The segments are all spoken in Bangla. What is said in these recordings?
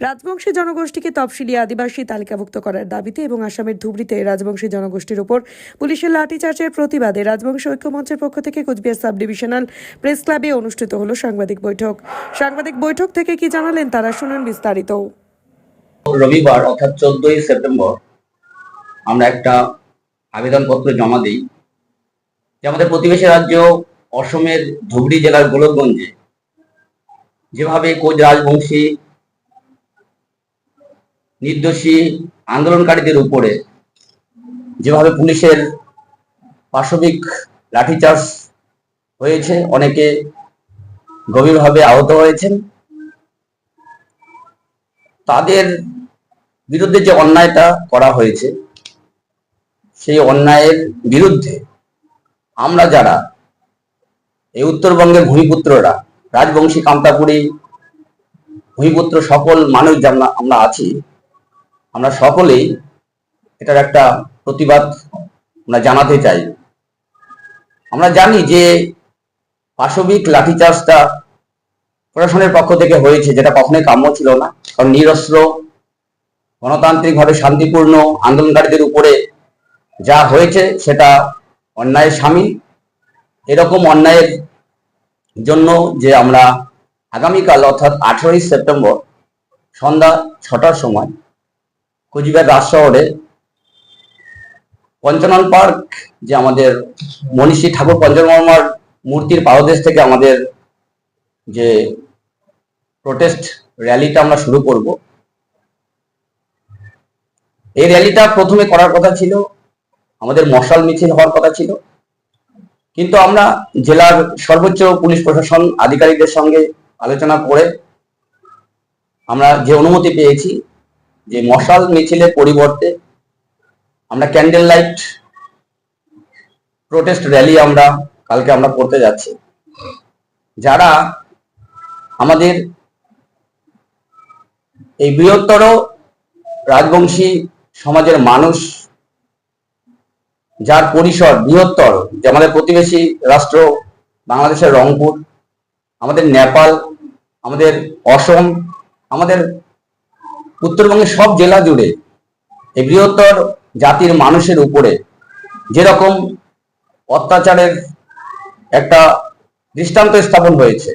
রাজবংশী জনগোষ্ঠীকে তফসিলি আদিবাসী তালিকাভুক্ত করার দাবিতে এবং আসামের ধুবড়িতে রাজবংশী জনগোষ্ঠীর উপর পুলিশের লাঠিচার্জের প্রতিবাদে রাজবংশী ঐক্যমঞ্চের পক্ষ থেকে কোচবিহার সাব ডিভিশনাল প্রেস ক্লাবে অনুষ্ঠিত হলো সাংবাদিক বৈঠক। সাংবাদিক বৈঠক থেকে কি জানালেন তারা শুনুন বিস্তারিত। রবিবার, অর্থাৎ চোদ্দই সেপ্টেম্বর, আমরা একটা আবেদনপত্র জমা দিই যে আমাদের প্রতিবেশী রাজ্য অসমের ধুবড়ি জেলার গোলকগঞ্জে যেভাবে কোচ রাজবংশী নির্দোষী আন্দোলনকারীদের উপরে যেভাবে পুলিশের পাশবিক লাঠিচার্জ হয়েছে, অনেকে গভীরভাবে আহত হয়েছেন। তাদের বিরুদ্ধে যে অন্যায়টা করা হয়েছে, সেই অন্যায়ের বিরুদ্ধে আমরা যারা, এই উত্তরবঙ্গের ভূমিপুত্ররা, রাজবংশী কামতাপুরী ভূমিপুত্র সকল মানুষ যারা আমরা আছি আমরা সকলেই এটার একটা প্রতিবাদ আমরা জানাতে চাই। আমরা জানি যে পাশবিক লাঠিচার্জটা প্রশাসনের পক্ষ থেকে হয়েছে, যেটা কখনোই কাম্য ছিল না। কারণ নিরস্ত্র, গণতান্ত্রিকভাবে শান্তিপূর্ণ আন্দোলনকারীদের উপরে যা হয়েছে, সেটা অন্যায়ের সামিল। এরকম অন্যায়ের জন্য যে আমরা আগামীকাল, অর্থাৎ আঠারোই সেপ্টেম্বর, সন্ধ্যা ছটার সময় কোচবিহার রাজ শহরে পঞ্চানন পার্ক, যে আমাদের মনীষী ঠাকুর পঞ্চবর্মার মূর্তির পাদদেশ থেকে আমাদের যে প্রোটেস্ট র্যালিটা আমরা শুরু করব। এই র্যালিটা প্রথমে করার কথা ছিল, আমাদের মশাল মিছিল হওয়ার কথা ছিল। কিন্তু আমরা জেলার সর্বোচ্চ পুলিশ প্রশাসন আধিকারিকদের সঙ্গে আলোচনা করে আমরা যে অনুমতি পেয়েছি যে মশাল মিছিলের পরিবর্তে আমরা ক্যান্ডেল লাইট প্রোটেস্ট র্যালি আমরা কালকে আমরা করতে যাচ্ছি। যারা আমাদের এই বৃহত্তর রাজবংশী সমাজের মানুষ, যার পরিসর বৃহত্তর, যে আমাদের প্রতিবেশী রাষ্ট্র বাংলাদেশের রংপুর, আমাদের নেপাল, আমাদের অসম, আমাদের উত্তরবঙ্গের সব জেলা জুড়ে এই বৃহত্তর জাতির মানুষের উপরে যেরকম অত্যাচারের একটা দৃষ্টান্ত স্থাপন হয়েছে,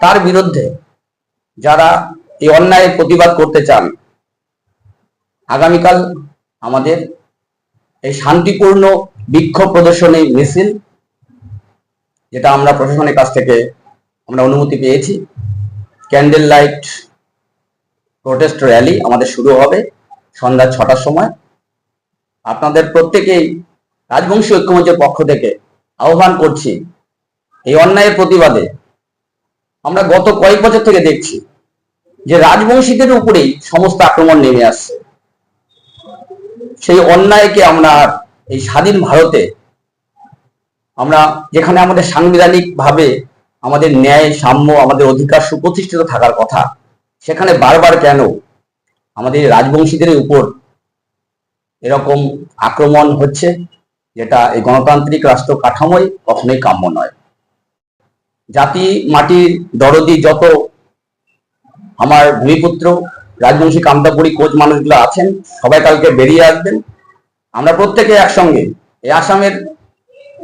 তার বিরুদ্ধে যারা এই অন্যায়ের প্রতিবাদ করতে চান, আগামীকাল আমাদের এই শান্তিপূর্ণ বিক্ষোভ প্রদর্শনী মিছিল, যেটা আমরা প্রশাসনের কাছ থেকে আমরা অনুমতি পেয়েছি ক্যান্ডেল লাইট প্রোটেস্ট র্যালি আমাদের শুরু হবে সন্ধ্যা ছটার সময়। আপনাদের প্রত্যেকেই রাজবংশী ঐক্যমঞ্চের পক্ষ থেকে আহ্বান করছি এই অন্যায়ের প্রতিবাদে। আমরা গত কয়েক বছর থেকে দেখছি যে রাজবংশীদের উপরেই সমস্ত আক্রমণ নেমে আসছে। সেই অন্যায়কে আমরা এই স্বাধীন ভারতে আমরা যেখানে আমাদের সাংবিধানিক ভাবে আমাদের ন্যায়, সাম্য, আমাদের অধিকার সুপ্রতিষ্ঠিত থাকার কথা সেখানে বারবার কেন আমাদের রাজবংশীদের উপর এরকম আক্রমণ হচ্ছে, যেটা এই গণতান্ত্রিক রাষ্ট্র কাঠামোই কখনোই কাম্য নয়। জাতি মাটির দরদি যত আমার ভূমিপুত্র, রাজবংশী কামতাপুরী কোচ মানুষগুলো আছেন, সবাই কালকে বেরিয়ে আসবেন। আমরা প্রত্যেকে একসঙ্গে এই আসামের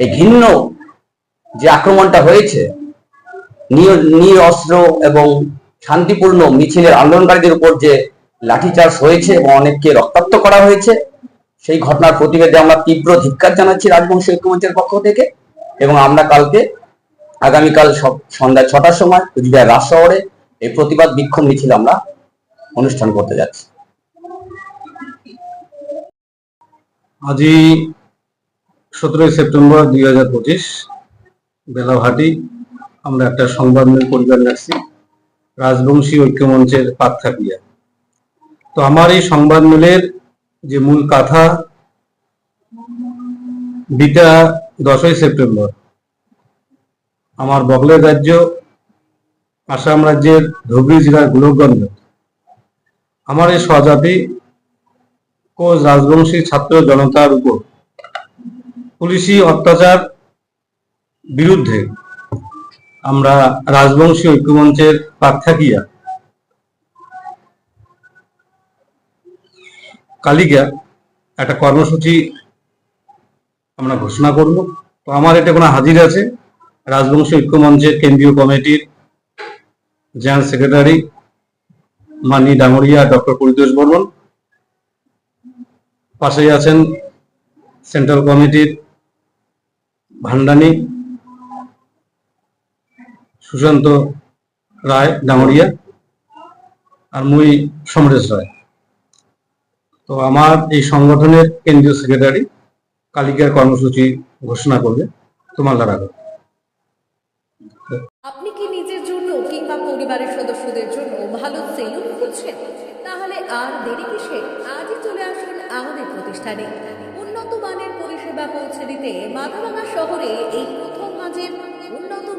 এই ঘিন্ন যে আক্রমণটা হয়েছে নির অস্ত্র এবং শান্তিপূর্ণ মিছিলের আন্দোলনকারীদের উপর যে লাঠিচার্জ হয়েছে এবং অনেককে রক্তাক্ত করা হয়েছে, সেই ঘটনার প্রতিবাদে আমরা তীব্র ধিক্কার জানাচ্ছি রাজবংশী ঐক্যমঞ্চের পক্ষ থেকে এবং আমরা কালকে, আগামীকাল সন্ধ্যা ছটার সময় কুচবিহার রাজ শহরে এই প্রতিবাদ বিক্ষোভ মিছিল আমরা অনুষ্ঠান করতে যাচ্ছি। আজি সতেরোই সেপ্টেম্বর দুই হাজার পঁচিশ, বেলাভাটি, আমরা একটা সংবাদ পরিবার রাখছি রাজবংশী ঐক্যমঞ্চের পাকথাপিয়া তো আমার এই সংবাদ মেলের যে মূল কথা, বিটা দশই সেপ্টেম্বর। আমার বগলের রাজ্য, আসাম রাজ্যের ধুবড়ি জেলার গোলকগঞ্জ। আমার এই স্বজাতি কোচ রাজবংশী ছাত্র জনতার উপর পুলিশি অত্যাচার বিরুদ্ধে আমরা রাজবংশী ঐক্যমঞ্চের পাক থাকিয়া কালিকা একটা কর্মসূচি আমরা ঘোষণা করব। তো আমার এটা কোনো হাজির আছে? রাজবংশী ঐক্যমঞ্চের কেন্দ্রীয় কমিটির general secretary Mani Dangaria doctor Paritosh Barman. পাশেই আছেন সেন্ট্রাল কমিটির ভান্ডানী সুশান্ত রায়, ডাঙরিয়া আর মুই সমরেশ রায়। তো আমার এই সংগঠনের কেন্দ্রীয় সেক্রেটারি কালিকার কর্মসূচি ঘোষণা করবে। তোমার লাগাবে আপনি কি নিজের জন্য কিংবা পরিবারের সদস্যদের জন্য ভালো সেলুন খুঁজছেন? তাহলে আর দেরি কিসে আজই চলে আসুন আমাদের প্রতিষ্ঠানে। উন্নত মানের পরিষেবা পৌঁছে দিতে মাথাভাঙা শহরে এই প্রথম মাঝের